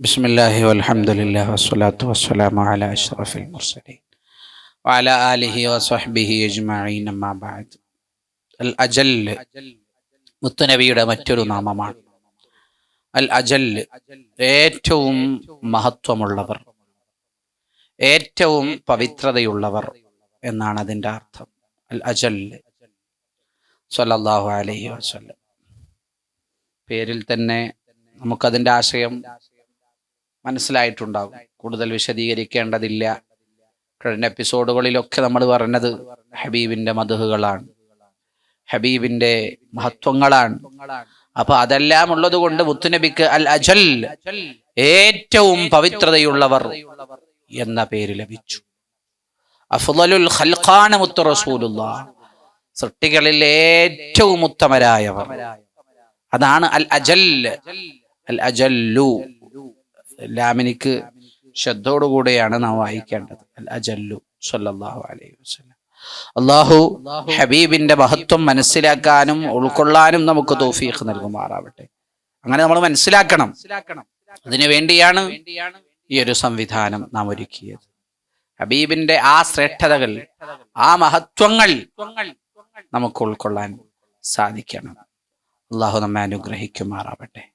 بسم الله والحمد لله والصلاة والسلام على أشرف المرسلين وعلى آله وصحبه أجمعين أما بعد الأجل മുത്തനബിയുടെ മറ്റൊരു നാമമാണ് അൽ അജൽ ഏറ്റവും മഹത്വമുള്ളവർ ഏറ്റവും പവിത്രതയുള്ളവർ എന്നാണ് അതിൻ്റെ അർത്ഥം അൽ അജൽ സല്ലല്ലാഹു അലൈഹി വസല്ലം പേരിൽ തന്നെ നമുക്കതിൻ്റെ ആശയം മനസ്സിലായിട്ടുണ്ടാകും. കൂടുതൽ വിശദീകരിക്കേണ്ടതില്ല. കഴിഞ്ഞ എപ്പിസോഡുകളിലൊക്കെ നമ്മൾ പറഞ്ഞത് ഹബീബിന്റെ മധുഹുകളാണ്. ഹബീബിന്റെ മഹത്വങ്ങളാണ്. അപ്പൊ അതെല്ലാം ഉള്ളത് കൊണ്ട് മുത്തുനബിക്ക് അൽ അജൽ ഏറ്റവും പവിത്രതയുള്ളവർ എന്ന പേര് ലഭിച്ചു. അഫ്ദലുൽ ഖൽഖാന മുത്തു റസൂലുള്ള. സൃഷ്ടികളിൽ ഏറ്റവും ഉത്തമരായവർ. അതാണ് അൽ അജൽ. അൽ അജല്ലു. ലാമിനിക്ക് ശ്രദ്ധയോടുകൂടെയാണ് നാം വായിക്കേണ്ടത്. അജല്ലു സല്ലാഹു അലൈഹി വസ്ലം അള്ളാഹു ഹബീബിന്റെ മഹത്വം മനസ്സിലാക്കാനും ഉൾക്കൊള്ളാനും നമുക്ക് തോഫീഖ് നൽകുമാറാവട്ടെ. അങ്ങനെ നമ്മൾ മനസ്സിലാക്കണം. അതിനു വേണ്ടിയാണ് ഈ ഒരു സംവിധാനം നാം ഒരുക്കിയത്. ഹബീബിന്റെ ആ ശ്രേഷ്ഠതകൾ ആ മഹത്വങ്ങൾ നമുക്ക് ഉൾക്കൊള്ളാൻ സാധിക്കണം. അള്ളാഹു നമ്മെ അനുഗ്രഹിക്കുമാറാവട്ടെ.